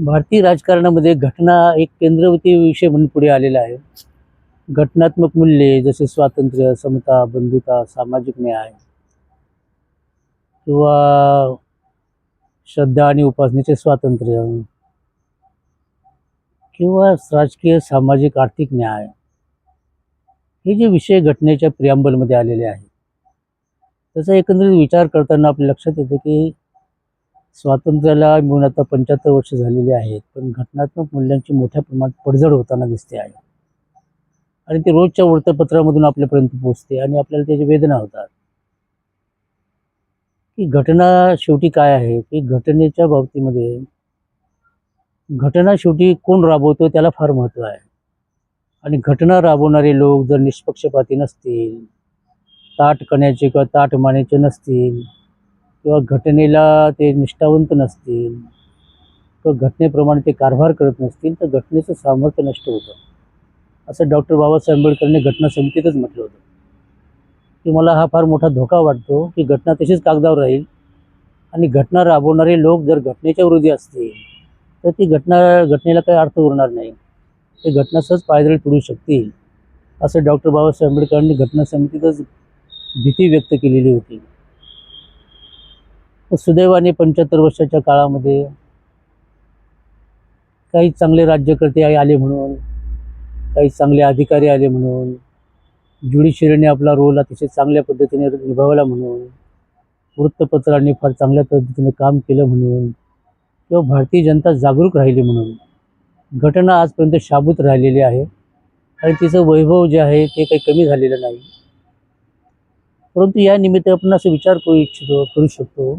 भारतीय राजकारणामध्ये घटना एक केंद्रवती विषय म्हणून पुढे आलेला आहे. घटनात्मक मूल्ये जसे स्वातंत्र्य समता बंधुता सामाजिक न्याय किंवा श्रद्धा आणि उपासनेचे स्वातंत्र्य किंवा राजकीय सामाजिक आर्थिक न्याय हे जे विषय घटनेच्या प्रियांबलमध्ये आलेले आहेत. त्याचा एकंदरीत विचार करताना आपल्या लक्षात येतं की स्वातंत्र्याला मिळून आता पंच्याहत्तर वर्ष झालेली आहेत पण घटनात्मक मूल्यांची मोठ्या प्रमाणात पडझड होताना दिसते आहे. आणि ते रोजच्या वृत्तपत्रामधून आपल्यापर्यंत पोचते आणि आपल्याला त्याची वेदना होतात. की घटना शेवटी काय आहे? की घटनेच्या बाबतीमध्ये घटना शेवटी कोण राबवतो त्याला फार महत्त्व आहे. आणि घटना राबवणारे लोक जर निष्पक्षपाती नसतील ताट कण्याचे किंवा ताट मानेचे नसतील किंवा घटनेला ते निष्ठावंत नसतील किंवा घटनेप्रमाणे ते कारभार करत नसतील तर घटनेचं सामर्थ्य नष्ट होतं. असं डॉक्टर बाबासाहेब आंबेडकरांनी घटना समितीतच म्हटलं होतं. की मला हा फार मोठा धोका वाटतो की घटना तशीच कागदावर राहील आणि घटना राबवणारे लोक जर घटनेच्या विरोधी असतील तर ती घटना घटनेला काही अर्थ उरणार नाही. ते घटना सहज पायदळी तुडू शकतील असं डॉक्टर बाबासाहेब आंबेडकरांनी घटना समितीतच भीती व्यक्त केलेली होती. सुदैवाने पंच्याहत्तर वर्षाच्या काळामध्ये काही चांगले राज्यकर्ते आले म्हणून काही चांगले अधिकारी आले म्हणून ज्युडिशियरीने आपला रोल अतिशय चांगल्या पद्धतीने निभावला म्हणून वृत्तपत्रांनी फार चांगल्या पद्धतीने काम केलं म्हणून किंवा भारतीय जनता जागरूक राहिली म्हणून घटना आजपर्यंत शाबूत राहिलेली आहे. आणि तिचं वैभव जे आहे ते काही कमी झालेलं नाही. परंतु या निमित्त आपण असं विचार करू इच्छितो करू शकतो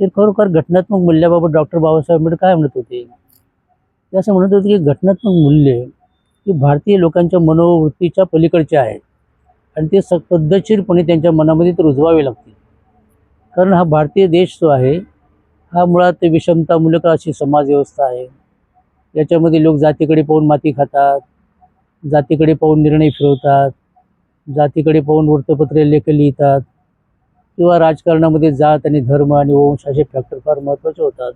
की खरोखर घटनात्मक मूल्याबाबत डॉक्टर बाबासाहेब आंबेडकर काय म्हणत होते? ते असं म्हणत होते की घटनात्मक मूल्य ही भारतीय लोकांच्या मनोवृत्तीच्या पलीकडचे आहेत. आणि ते स पद्धतशीरपणे त्यांच्या मनामध्ये ते रुजवावे लागतील. कारण हा भारतीय देश जो आहे हा मुळात विषमतामूलक अशी समाजव्यवस्था आहे. याच्यामध्ये लोक जातीकडे पाहून माती खातात जातीकडे पाहून निर्णय फिरवतात जातीकडे पाहून वृत्तपत्रे लेख लिहितात. किंवा राजकारणामध्ये जात आणि धर्म आणि वंश असे फॅक्टर फार महत्त्वाचे होतात.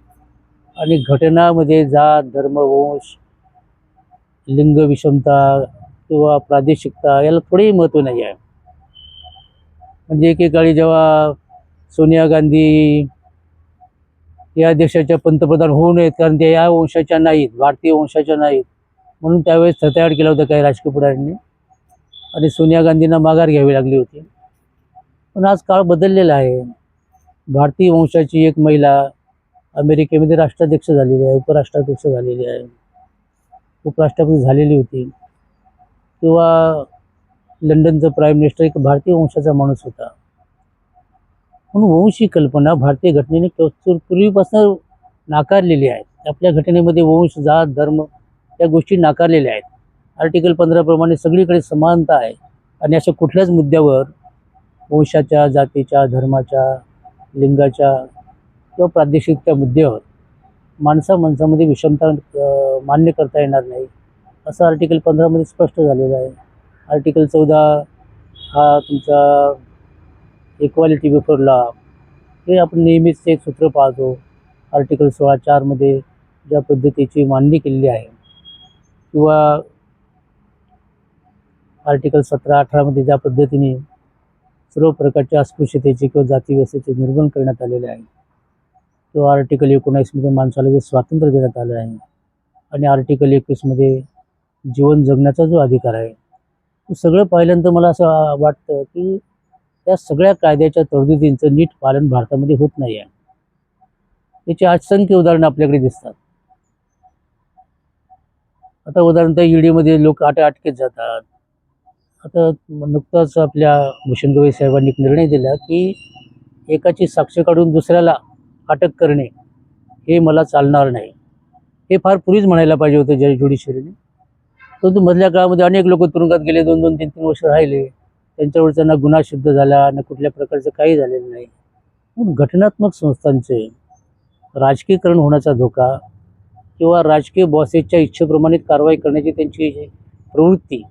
आणि घटनामध्ये जात धर्म वंश लिंग विषमता किंवा प्रादेशिकता याला थोडेही महत्त्व नाही आहे. म्हणजे एकेकाळी जेव्हा सोनिया गांधी या देशाच्या पंतप्रधान होऊ नयेत कारण त्या या वंशाच्या नाहीत भारतीय वंशाच्या नाहीत म्हणून त्यावेळेस थत्याड केला होता काही राजकीय पुढाऱ्यांनी. आणि सोनिया गांधींना माघार घ्यावी लागली होती. पण आज काळ बदललेला आहे. भारतीय वंशाची एक महिला अमेरिकेमध्ये राष्ट्राध्यक्ष झालेली आहे उपराष्ट्राध्यक्ष झालेली आहे. उपराष्ट्रपती झालेली होती. किंवा लंडनचं प्राईम मिनिस्टर एक भारतीय वंशाचा माणूस होता. म्हणून वंश ही कल्पना भारतीय घटनेने पूर्वीपासून नाकारलेली आहे. आपल्या घटनेमध्ये वंश जात धर्म या गोष्टी नाकारलेल्या आहेत. आर्टिकल पंधराप्रमाणे सगळीकडे समानता आहे. आणि अशा कुठल्याच मुद्द्यावर वंशाच्या जातीच्या धर्माच्या लिंगाच्या किंवा प्रादेशिकच्या मुद्द्यावर माणसा माणसामध्ये विषमता मान्य करता येणार नाही. असं आर्टिकल पंधरामध्ये स्पष्ट झालेलं आहे. आर्टिकल चौदा हा तुमचा इक्वालिटी बिफोर लॉ हे आपण नेहमीच एक सूत्र पाहतो. आर्टिकल सोळा चारमध्ये ज्या पद्धतीची मांडणी केलेली आहे. किंवा आर्टिकल सतरा अठरामध्ये ज्या पद्धतीने सर्व प्रकारच्या अस्पृश्यतेचे किंवा जातीव्यवस्थेचे निर्माण करण्यात आलेले आहे. किंवा आर्टिकल एकोणावीसमध्ये माणसाला जे स्वातंत्र्य देण्यात आलं आहे आणि आर्टिकल एकवीसमध्ये जीवन जगण्याचा जो अधिकार आहे तो सगळं पाहिल्यानंतर मला असं वाटतं की त्या सगळ्या कायद्याच्या तरतुदींचं नीट पालन भारतामध्ये होत नाही आहे. याची असंख्य उदाहरणं आपल्याकडे दिसतात. आता उदाहरणतः ईडीमध्ये लोक आटे अटकेत जातात. आता नुकताच आपल्या भूषण गवई साहेबांनी एक निर्णय दिला की एकाची साक्ष काढून दुसऱ्याला अटक करणे हे मला चालणार नाही. हे फार पूर्वीच म्हणायला पाहिजे होतं जय ज्युडिशरीने परंतु मधल्या काळामध्ये अनेक लोक तुरुंगात गेले दोन दोन तीन तीन वर्ष राहिले. त्यांच्यावरचा ना गुन्हा सिद्ध झाला ना कुठल्या प्रकारचं काही झालेलं नाही. पण घटनात्मक संस्थांचे राजकीयकरण होण्याचा धोका किंवा राजकीय बॉसेसच्या इच्छेप्रमाणे कारवाई करण्याची त्यांची प्रवृत्ती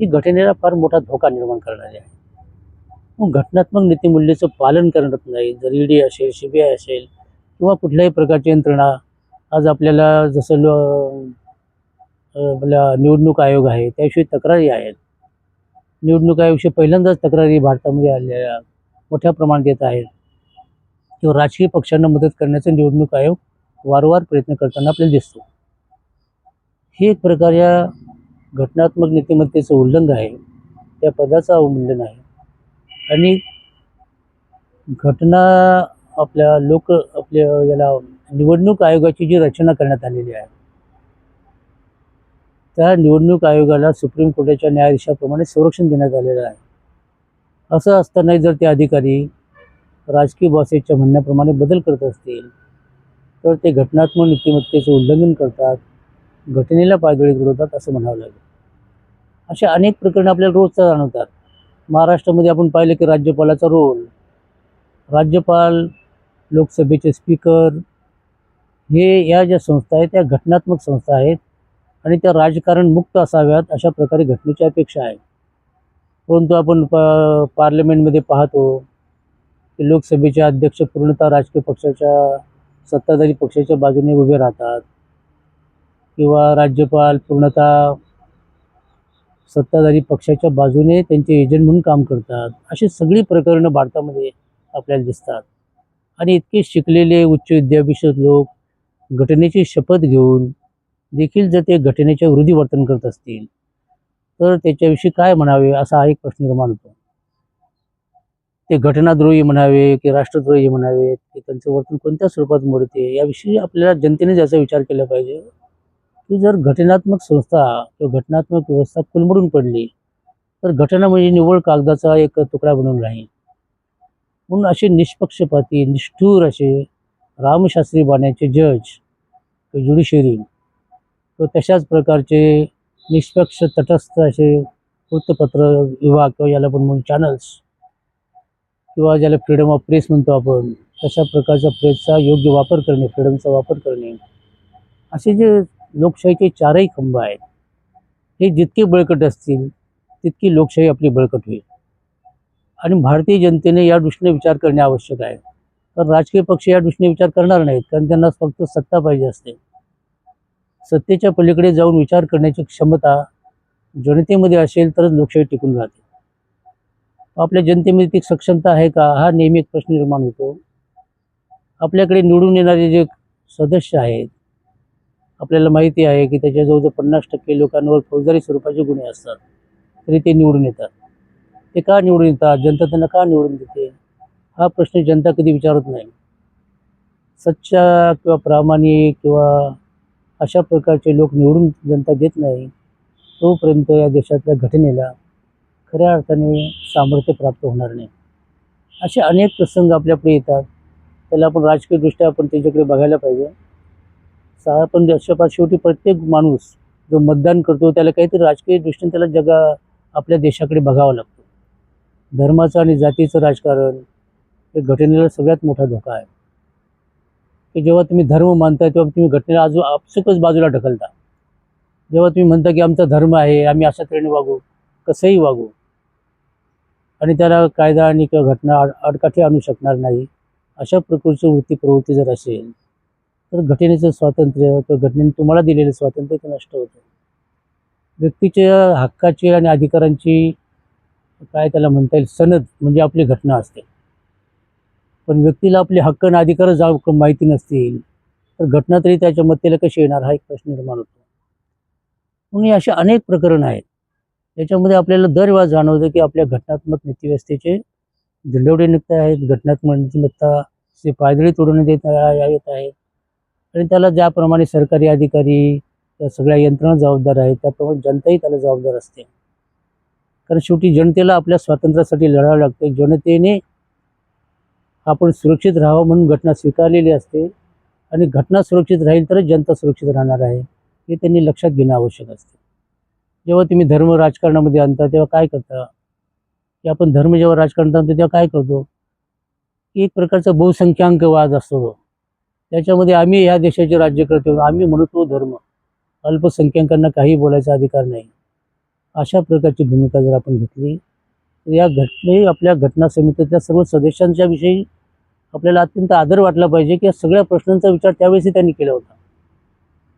ही घटनेला फार मोठा धोका निर्माण करणारी आहे. मग घटनात्मक नीतिमूल्याचं पालन करत नाही जर ईडी असेल सीबीआय असेल किंवा कुठल्याही प्रकारची यंत्रणा आज आपल्याला जसं आपल्या आपला निवडणूक आयोग आहे त्याविषयी तक्रारी आहेत. निवडणूक आयोगाविषयी पहिल्यांदाच तक्रारी भारतामध्ये आलेल्या मोठ्या प्रमाणात येत आहेत. किंवा राजकीय पक्षांना मदत करण्याचा निवडणूक आयोग वारंवार प्रयत्न करताना आपल्याला दिसतो. हे एक प्रकार या घटनात्मक नीतिमत्तेचं उल्लंघन आहे त्या पदाचं अवमूल्यन आहे. आणि घटना आपल्या लोक आपल्या याला निवडणूक आयोगाची जी रचना करण्यात आलेली आहे त्या निवडणूक आयोगाला सुप्रीम कोर्टाच्या न्यायाधीशाप्रमाणे संरक्षण देण्यात आलेलं आहे. असं असतानाही जर ते अधिकारी राजकीय बॉसेसच्या म्हणण्याप्रमाणे बदल करत असतील तर ते घटनात्मक नीतिमत्तेचे उल्लंघन करतात घटनेला पायदळी घडवतात असं म्हणावं लागेल. अशा अनेक प्रकरणं आपल्याला रोज जाणवतात. महाराष्ट्रामध्ये आपण पाहिलं की राज्यपालाचा रोल राज्यपाल लोकसभेचे स्पीकर हे या ज्या संस्था आहेत त्या घटनात्मक संस्था आहेत आणि त्या राजकारण मुक्त असाव्यात अशा प्रकारे घटनेची अपेक्षा आहे. परंतु आपण प पार्लमेंटमध्ये पाहतो की लोकसभेचे अध्यक्ष पूर्णतः राजकीय पक्षाच्या सत्ताधारी पक्षाच्या बाजूने उभे राहतात किंवा राज्यपाल पूर्णतः सत्ताधारी पक्षाच्या बाजूने त्यांचे एजंट म्हणून काम करतात. अशी सगळी प्रकरणं भारतामध्ये आपल्याला दिसतात. आणि इतके शिकलेले उच्च विद्याभ्यासक लोक घटनेची शपथ घेऊन देखील जर ते घटनेच्या विरोधी वर्तन करत असतील तर त्याच्याविषयी काय म्हणावे असा हा एक प्रश्न निर्माण होतो. ते घटनाद्रोही म्हणावे की राष्ट्रद्रोही म्हणावे की त्यांचं वर्तन कोणत्या स्वरूपात मोडते याविषयी आपल्याला जनतेने ज्याचा विचार केला पाहिजे. की जर घटनात्मक संस्था किंवा घटनात्मक व्यवस्था कुलमडून पडली तर घटना म्हणजे निव्वळ कागदाचा एक तुकडा बनून राहील. म्हणून असे निष्पक्षपाती निष्ठूर असे रामशास्त्री बाण्याचे जज ज्युडिशरी किंवा तशाच प्रकारचे निष्पक्ष तटस्थ असे वृत्तपत्र विभाग किंवा याला पण म्हणून चॅनल्स किंवा ज्याला फ्रीडम ऑफ प्रेस म्हणतो आपण तशा प्रकारच्या प्रेसचा योग्य वापर करणे फ्रीडमचा वापर करणे. असे जे लोकशाहीचे चारही खंब आहेत. हे जितके बळकट असतील तितकी लोकशाही आपली बळकट होईल. आणि भारतीय जनतेने या दृष्टीने विचार करणे आवश्यक आहे. तर राजकीय पक्ष या दृष्टीने विचार करणार नाहीत कारण त्यांना फक्त सत्ता पाहिजे असते. सत्तेच्या पलीकडे जाऊन विचार करण्याची क्षमता जनतेमध्ये असेल तरच लोकशाही टिकून राहते. आपल्या जनतेमध्ये ती सक्षमता आहे का हा नेहमी एक प्रश्न निर्माण होतो. आपल्याकडे निवडून येणारे जे सदस्य आहेत आपल्याला माहिती आहे की त्याच्याजवळ पन्नास टक्के लोकांवर फौजदारी स्वरूपाचे गुन्हे असतात. तरी ते निवडून येतात. ते का निवडून येतात? जनता त्यांना का निवडून देते? हा प्रश्न जनता कधी विचारत नाही. सच्चा किंवा प्रामाणिक किंवा अशा प्रकारचे लोक निवडून जनता देत नाही तोपर्यंत या देशातल्या घटनेला खऱ्या अर्थाने सामर्थ्य प्राप्त होणार नाही. असे अनेक प्रसंग आपल्यापुढे येतात. त्याला आपण राजकीयदृष्ट्या आपण त्याच्याकडे बघायला पाहिजे. सहा पण अशा शेवटी प्रत्येक माणूस जो मतदान करतो त्याला काहीतरी राजकीय दृष्टीने त्याला जगा आपल्या देशाकडे बघावं लागतो. धर्माचं आणि जातीचं राजकारण हे घटनेला सगळ्यात मोठा धोका आहे. की जेव्हा तुम्ही धर्म मानता तेव्हा तुम्ही घटनेला आजू आपसुकच बाजूला ढकलता. जेव्हा तुम्ही म्हणता की आमचा धर्म आहे आम्ही अशा तऱ्हेने वागू कसंही वागू आणि त्याला कायदा आणि किंवा घटना अडकाठी आणू शकणार नाही अशा प्रकारची वृत्ती प्रवृत्ती जर असेल तर घटनेचं स्वातंत्र्य किंवा घटनेने तुम्हाला दिलेलं स्वातंत्र्य ते नष्ट होतं. व्यक्तीच्या हक्काची आणि अधिकारांची काय त्याला म्हणता येईल सनद म्हणजे आपली घटना असते. पण व्यक्तीला आपले हक्क आणि अधिकार जा माहिती नसतील तर घटना तरी त्याच्या मत्तेला कशी येणार हा एक प्रश्न निर्माण होतो. म्हणून असे अनेक प्रकरण आहेत. याच्यामध्ये आपल्याला दरवेळा जाणवतं की आपल्या घटनात्मक नीतिव्यवस्थेचे धिंडवडे निघत आहेत घटनात्मक नीतिमत्ता पायदळी तोडून येत आहे- येत आहेत आणि त्याला ज्याप्रमाणे सरकारी अधिकारी त्या सगळ्या यंत्रणा जबाबदार आहेत त्याप्रमाणे जनताही त्याला जबाबदार असते. कारण शेवटी जनतेला आपल्या स्वातंत्र्यासाठी लढावं लागते. जनतेने आपण सुरक्षित राहावं म्हणून घटना स्वीकारलेली असते आणि घटना सुरक्षित राहील तरच जनता सुरक्षित राहणार आहे हे त्यांनी लक्षात घेणं आवश्यक असते. जेव्हा तुम्ही धर्म राजकारणामध्ये आणता तेव्हा काय करता? की आपण धर्म जेव्हा राजकारणात आणतो तेव्हा काय करतो? एक प्रकारचा बहुसंख्याकवाद असतो. त्याच्यामध्ये आम्ही ह्या देशाचे राज्यकर्ते आम्ही म्हणतो धर्म. अल्पसंख्याकांना काही बोलायचा अधिकार नाही. अशा प्रकारची भूमिका जर आपण घेतली तर या घटने आपल्या घटना समितीतल्या सर्व सदस्यांच्या विषयी आपल्याला अत्यंत आदर वाटला पाहिजे की या सगळ्या प्रश्नांचा विचार त्यावेळेसही त्यांनी केला होता.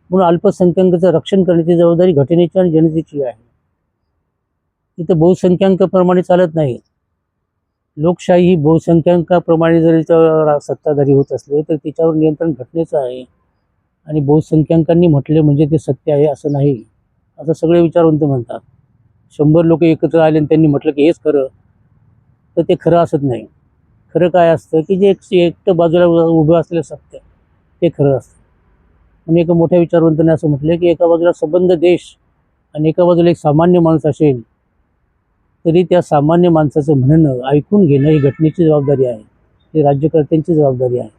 म्हणून अल्पसंख्याकांचं रक्षण करण्याची जबाबदारी घटनेची आणि जनतेची आहे. इथं बहुसंख्याकांप्रमाणे चालत नाही. लोकशाही ही बहुसंख्याकांप्रमाणे जर सत्ताधारी होत असले तर तिच्यावर नियंत्रण घटनेचं आहे. आणि बहुसंख्याकांनी म्हटले म्हणजे ते सत्य आहे असं नाही. असं सगळे विचारवंत म्हणतात. शंभर लोक एकत्र आले आणि त्यांनी म्हटलं की हेच खरं तर ते खरं असत नाही. खरं काय असतं की जे एक एकटं बाजूला उभं असलेलं सत्य ते खरं असतं. आणि एका मोठ्या विचारवंताने असं म्हटलं की एका बाजूला संबंध देश आणि एका बाजूला एक सामान्य माणूस असेल तरी त्या सामान्य माणसाचं म्हणणं ऐकून घेणं ही घटनेची जबाबदारी आहे. ही राज्यकर्त्यांची जबाबदारी आहे.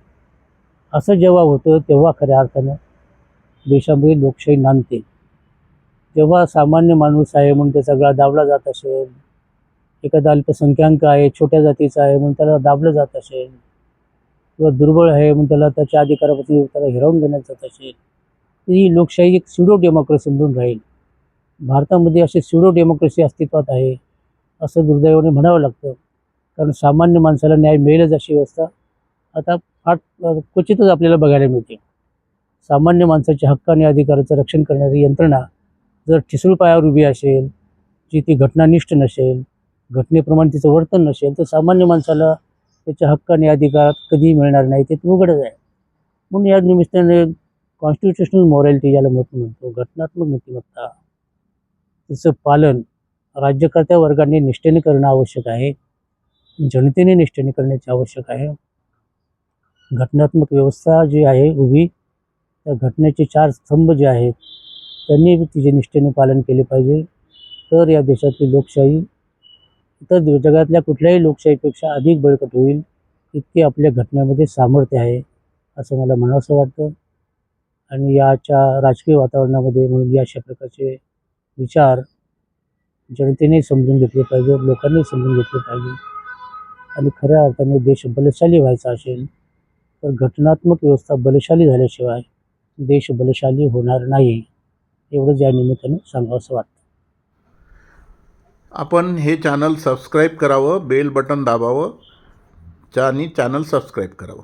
असं जेव्हा होतं तेव्हा खऱ्या अर्थानं देशामध्ये लोकशाही नांदते. जेव्हा सामान्य माणूस आहे म्हणून त्याचा गळा दाबला जात असेल. एखादा अल्पसंख्याक आहे छोट्या जातीचा आहे म्हणून त्याला दाबलं जात असेल. किंवा दुर्बळ आहे म्हणून त्याला त्याच्या अधिकारापासून त्याला हिरावून देण्यात जात असेल. तर ही लोकशाही एक स्युडो डेमोक्रेसी म्हणून राहील. भारतामध्ये अशी स्युडो डेमोक्रेसी अस्तित्वात आहे. असं दुर्दैवाने म्हणावं लागतं. कारण सामान्य माणसाला न्याय मिळेलच अशी व्यवस्था आता फार क्वचितच आपल्याला बघायला मिळते. सामान्य माणसाच्या हक्क आणि अधिकाराचं रक्षण करणारी यंत्रणा जर ठिसूळ पायावर उभी असेल जी ती घटनानिष्ठ नसेल घटनेप्रमाणे तिचं वर्तन नसेल तर सामान्य माणसाला त्याच्या हक्क आणि अधिकारात कधीही मिळणार नाही ते उघडच आहे. म्हणून या निमित्ताने कॉन्स्टिट्युशनल मॉरॅलिटी याला महत्त्व म्हणतो घटनात्मक नीतिमत्ता तिचं पालन राज्यकर्त्या वर्गाने निष्ठेने करणं आवश्यक आहे. जनतेने निष्ठेने करण्याचे आवश्यक आहे. घटनात्मक व्यवस्था जी आहे उभी त्या घटनेचे चार स्तंभ जे आहेत त्यांनी तिचे निष्ठेने पालन केले पाहिजे. तर या देशातली लोकशाही इतर जगातल्या कुठल्याही लोकशाहीपेक्षा अधिक बळकट होईल इतके आपल्या घटनेमध्ये सामर्थ्य आहे असं मला म्हणावंसं वाटतं. आणि याच्या राजकीय वातावरणामध्ये म्हणून या अशा प्रकारचे विचार जनतेने समजून घेतले पाहिजे लोकांनी समजून घेतले पाहिजे. आणि खऱ्या अर्थाने देश बलशाली व्हायचा असेल तर घटनात्मक व्यवस्था बलशाली झाल्याशिवाय देश बलशाली होणार नाही. एवढंच या निमित्तानं सांगावंसं वाटतं. आपण हे चॅनल सबस्क्राईब करावं बेल बटन दाबावं चा आणि चॅनल सबस्क्राईब करावं.